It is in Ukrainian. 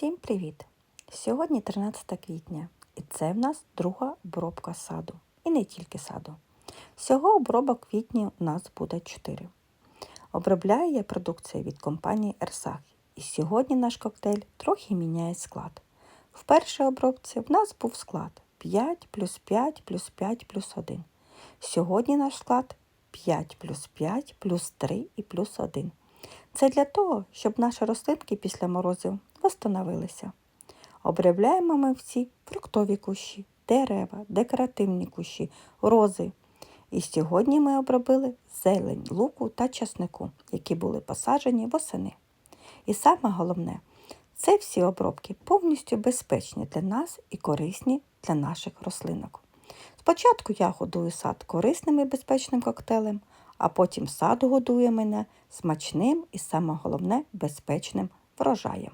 Всім привіт! Сьогодні 13 квітня, і це в нас друга обробка саду. І не тільки саду. Всього обробок квітні у нас буде 4. Обробляю я продукцію від компанії Ерсах. І сьогодні наш коктейль трохи міняє склад. В першій обробці в нас був склад 5 плюс 5 плюс 5 плюс 1. Сьогодні наш склад 5 плюс 5 плюс 3 і плюс 1. Це для того, щоб наші рослинки після морозів восстановилися. Обробляємо ми всі фруктові кущі, дерева, декоративні кущі, рози. І сьогодні ми обробили зелень, луку та часнику, які були посаджені восени. І саме головне, це всі обробки повністю безпечні для нас і корисні для наших рослинок. Спочатку я годую сад корисним і безпечним коктейлем, а потім сад годує мене смачним і саме головне безпечним врожаєм.